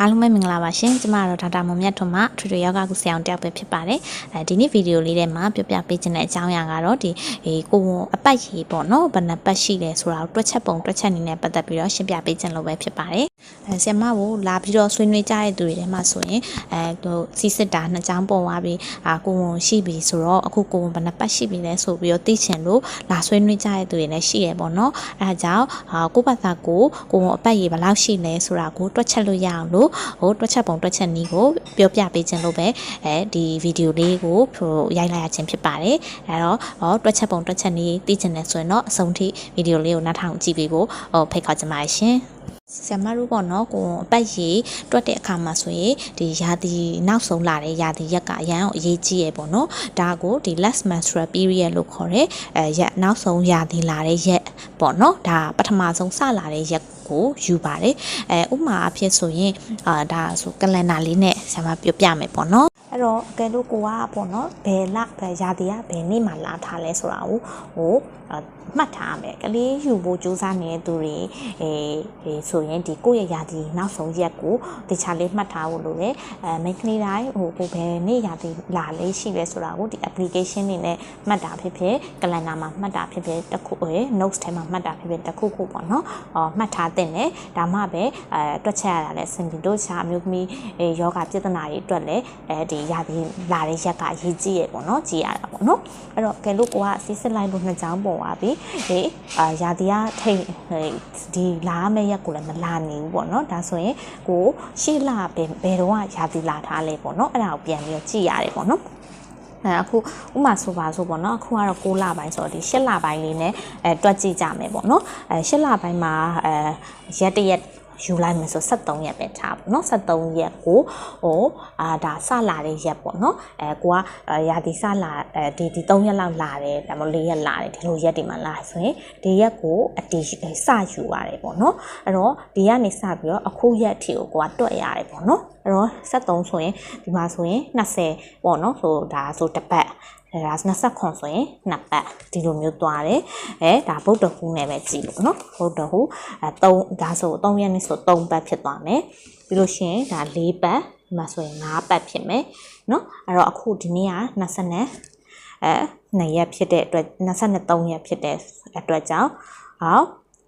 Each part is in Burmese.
အားလုံးပဲမင်္ဂလာပါရှင်ကျမကတော့ဒေါက်တာမွန်မြတ်ထွန်းမှထွေထွေယောဂကုဆရာအောင်တယောက်ပဲဖြစ်ပါတယ်အဲဒီနေ့ဗီဒီယိုလေးထဲမှာပြောပြပေးခြင်းတဲ့အကြောင်းအရာကတော့ဒီအေးကိုဝန်အပိုက်ကြီးပေါ့နော်ဘယ်နှပတ်ရှိလဲဆိုတာကိုတွက်ချက်ပုံတွက်ချက်အနေနဲ့ပတ်သက်ပြီးတော့ရှင်းပြပေးခြင်းလို့ပဲဖြစ်ပါတယ် အဲဆရာမကိုလာပြီးတော့ဆွေးနွေးကြတဲ့သူတွေထဲမှာဆိုရင်အဲဟိုစီစစ်တာနှစ်ကြောင်းပေါ်သွားပြီးအာကိုဝန်ရှိပြီဆိုတော့အခုကိုဝန်ဘယ်နှပတ်ရှိပြီလဲဆိုပြီးတော့သိချင်လို့လာဆွေးနွေးကြတဲ့သူတွေလည်းရှိရပေါ့နော်အဲဒါကြောင့်အာကိုယ့်ဘာသာကိုကိုဝန်အပိုက်ကြီးဘယ်လောက်ရှိလဲဆိုတာကိုတွက်ချက်လို့ရအောင်လို့ဟိုတွက်ချက်ပုံတွက်ချက်နည်းကိုပြောပြပေးခြင်းလို့ပဲအဲဒီဗီဒီယိုလေးကိုဟိုရိုက်လိုက်ရခြင်းဖြစ်ပါတယ်အဲတော့ဟောတွက်ချက်ပုံတွက်ချက်နည်းသိချင်တယ်ဆိုရင်တော့အဆုံးထိဗီဒီယိုလေးကိုနောက်ထောင်ကြည့်ပြီးကိုဟိုဖိတ်ခေါ်ချင်ပါတယ်ရှင် ဆရာမတို့ပေါ့နော်ကိုအပတ်ရည်တွက်တဲ့အခါမှာဆိုရင်ဒီရာသီနောက်ဆုံးလာတဲ့ရာသီရက်ကအရန်အရေးကြီးရပေါ့နော်ဒါကိုဒီ last menstrual period လို့ခေါ်တဲ့အဲရက်နောက်ဆုံးရာသီလာတဲ့ရက်ပေါ့နော်ဒါပထမဆုံးစလာတဲ့ရက်ကိုယူပါတယ်အဲဥပမာအဖြစ်ဆိုရင်အာဒါဆိုကလန်ဒါလေးနဲ့ဆရာမပြောပြမယ်ပေါ့နော်အဲ့ တော့အကယ်လို့ကိုကပေါ့နော်ဘယ်လဘယ်ရာသီကဘယ်နေ့မှလာထားလဲဆိုတာကိုဟိုမှတ်ထားရမယ်ကလေးယူဖို့ကြိုးစားနေတဲ့သူတွေအဲအဲဆိုရင်ဒီကိုယ့်ရဲ့ရာသီနောက်ဆုံးရက်ကိုတခြားလေးမှတ်ထားဖို့လိုတယ်အဲမိန်းကလေးတိုင်းဟိုကိုဘယ်နေ့ရာသီလာလေးရှိလဲဆိုတာကိုဒီ application တွေနဲ့မှတ်တာဖြစ်ဖြစ်ကလန်ဒါမှာမှတ်တာဖြစ်ဖြစ်တစ်ခုအဲ notes ထဲမှာမှတ်တာဖြစ်ဖြစ်တစ်ခုခုပေါ့နော်အော်မှတ်ထားတဲ့နဲ့ဒါမှပဲအဲတွက်ချက်ရတာလဲစင်တီတို့ချာအမျိုးသမီးအဲယောဂပြဿနာတွေအတွက်လည်းအဲဒီရာသီလာတဲ့ရက်ကအရေးကြီးရပေါ့နော်ကြည်ရတာပေါ့နော်အဲ့တော့ကဲလို့ကိုကစီးစစ်လိုက်လို့နှစ်ချောင်းပေါ်သွားပြီဒီအာရာသီကထိတ်ဒီလာမယ့်ရက်ကိုလည်းမလာနေဘူးပေါ့နော်ဒါဆိုရင်ကိုရှေ့လာဘယ်ဘယ်တော့ရာသီလာထားလဲပေါ့နော်အဲ့ဒါကိုပြန်ပြီးတော့ကြည့်ရတယ်ပေါ့နော်အဲအခုဥမာဆိုပါဆိုပေါ့နော်အခုကတော့6လပိုင်းဆိုတော့ဒီ8လပိုင်းလေးနဲ့အဲတွက်ကြည့်ကြမယ်ပေါ့နော်အဲ8လပိုင်းမှာအဲရက်တရက် ယူလိုက်မယ်ဆို73ရက်ပဲထားပေါ့နော်73ရက်ကိုဟိုအာဒါစလာတဲ့ရက်ပေါ့နော်အဲကိုကရာသီစလာအဲဒီဒီ3ရက်လောက်လာတယ်ဒါမှမဟုတ်4ရက်လာတယ်ဒီလိုရက်တွေမှာလာဆိုရင်ဒီရက်ကိုအတီစယူရတယ်ပေါ့နော်အဲ့တော့ဒီကနေစပြီးတော့အခုရက်အထိကိုကိုကတွက်ရတယ်ပေါ့နော်အဲ့တော့73ဆိုရင်ဒီမှာဆိုရင်20ပေါ့နော်ဆိုဒါဆိုတစ်ပတ် အဲဒါ20ခွန်ဆိုရင်နှစ်ပတ်ဒီလိုမျိုးသွားတယ်အဲဒါဗုဒ္ဓဟူးနဲ့ပဲကြည့်လို့နော်ဗုဒ္ဓဟူးအဲ3ဒါဆို3ရက်နေ့ဆို3ပတ်ဖြစ်သွားမယ်ပြီးလို့ရှိရင်ဒါ4ပတ်ဒီမှာဆိုရင်5ပတ်ဖြစ်မယ်နော်အဲ့တော့အခုဒီနေ့က20နဲ့အဲ2ရက်ဖြစ်တဲ့အတွက်23ရက်ဖြစ်တဲ့အတွက်ကြောင့်ဟော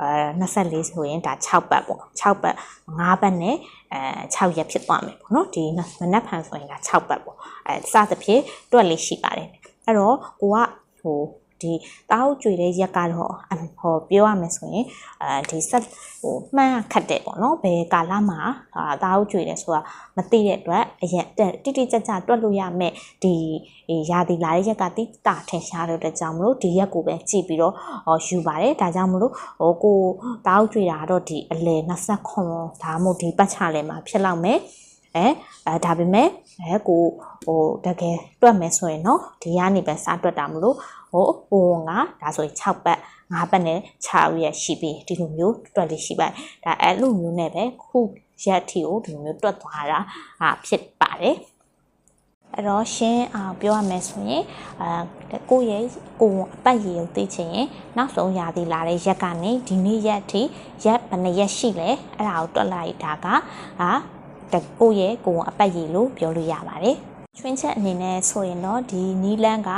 အဲ24ဆိုရင်ဒါ6ပတ်ပေါ့6ပတ်5ပတ်နဲ့အဲ6ရက်ဖြစ်သွားမယ်ပေါ့နော်ဒီမနက်ဖြန်ဆိုရင်ဒါ6ပတ်ပေါ့အဲစသဖြင့်တွက်လေးရှိပါတယ် အဲ့တော့ကိုကဟိုဒီတားဟုတ်ကြွေတဲ့ရက်ကတော့ဟောပြောရမယ်ဆိုရင်အဲဒီဆက်ဟိုမှန်းခတ်တယ်ပေါ့နော်ဘယ်ကာလမှာအာတားဟုတ်ကြွေတယ်ဆိုတာမသိတဲ့အတွက်အရက်တိတိကျကျတွက်လို့ရမယ်ဒီရာသီလာတဲ့ရက်ကတိတာထင်ရှားတဲ့အတွက်ကြောင့်မလို့ဒီရက်ကိုပဲကြည့်ပြီးတော့ဟောယူပါတယ်ဒါကြောင့်မလို့ဟိုကိုတားဟုတ်ကြွေတာကတော့ဒီအလဲ29ဒါမှမဟုတ်ဒီပတ်ချလဲမှာဖြစ်လောက်မယ် အဲအဲဒါပေမဲ့အဲကိုဟိုတကယ်တွက်မယ်ဆိုရင်တော့ဒီကနေပဲစတွက်တာမလို့ဟိုဟိုကဒါဆိုရင်6ပတ်5ပတ်နဲ့6ရက်ရှိပြီဒီလိုမျိုးတွက်လို့ရှိပါတယ်ဒါအဲ့လိုမျိုးနဲ့ပဲခုရက်ထီကိုဒီလိုမျိုးတွက်သွားတာဟာဖြစ်ပါတယ်အဲ့တော့ရှင်းအောင်ပြောရမယ်ဆိုရင်အဲကိုယ့်ရဲ့ကိုယ်အပတ်ရည်ကိုသိချင်ရင်နောက်ဆုံးရာသီလာတဲ့ရက်ကနေဒီနေ့ရက်ထိရက်ဘယ်နှရက်ရှိလဲအဲ့ဒါကိုတွက်လိုက်တာကဟာ ကိုယ့်ရဲ့ကိုယ်အပတ်ရည်လို့ပြောလို့ရပါတယ်ချွင်းချက်အနေနဲ့ဆိုရင်တော့ဒီနီလန်းက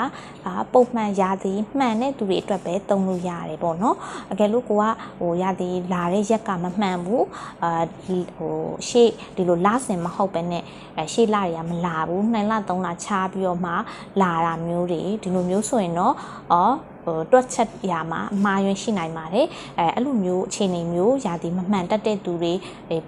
ပုံမှန်ရာသီမှန်တဲ့သူတွေအတွက်ပဲသုံးလို့ရတယ်ပေါ့နော်အကယ်လို့ကိုကဟိုရာသီလာတဲ့ရက်ကမမှန်ဘူးအာဒီဟိုရှေ့ဒီလိုလဆင်မဟုတ်ပဲနဲ့ရှေ့လာတွေကမလာဘူးနှစ်လသုံးလချားပြီးတော့မှလာတာမျိုးတွေဒီလိုမျိုးဆိုရင်တော့အော် ဟိုတွက်ချက်ရာမှာအမှားယွင်းရှိနိုင်ပါတယ်အဲအဲ့လိုမျိုးအခြေအနေမျိုးယာတီမမှန်တက်တဲ့သူတွေ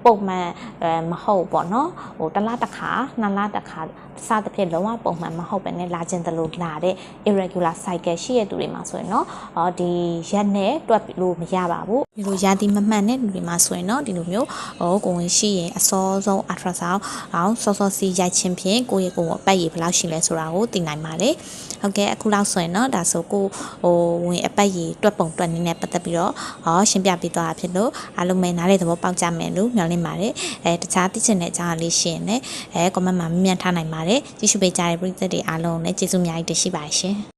ပုံမှန်အဲမဟုတ်ပေါ့နော်ဟိုတစ်လတစ်ခါနှစ်လတစ်ခါ စသဖြင့်လုံးဝပုံမှန်မဟုတ်ပဲねလာခြင်းတလို့လာတဲ့ irregular cycle ရှိတဲ့သူတွေမှာဆိုရင်တော့အော်ဒီရက်နဲ့တွက်လို့မရပါဘူးဒီလိုယာတီမမှန်တဲ့လူတွေမှာဆိုရင်တော့ဒီလိုမျိုးဟိုကိုဝင်ရှိရင်အစောဆုံး ultrasound အောင်စောစောစီရိုက်ခြင်းဖြင့်ကိုယ့်ရဲ့ကိုယ်အပတ်ရည်ဘယ်လောက်ရှိလဲဆိုတာကိုသိနိုင်ပါတယ်ဟုတ်ကဲ့အခုလောက်ဆိုရင်တော့ဒါဆိုကိုဟိုဝင်အပတ်ရည်တွက်ပုံတွက်နည်းနဲ့ပတ်သက်ပြီးတော့ဟောရှင်းပြပေးသွားတာဖြစ်လို့အားလုံးပဲနားလေသဘောပေါက်ကြမယ်လို့မျှော်လင့်ပါတယ်အဲတခြားသိချင်တဲ့အကြောင်းအလေးရှိရင်လည်းအဲ comment မှာမြင်မြန်ထားနိုင်ပါတယ်ကြည့်ရှုပေးကြတဲ့ပရိသတ်တွေအားလုံးလည်းကျေးဇူးအများကြီးတင်ရှိပါတယ်ရှင်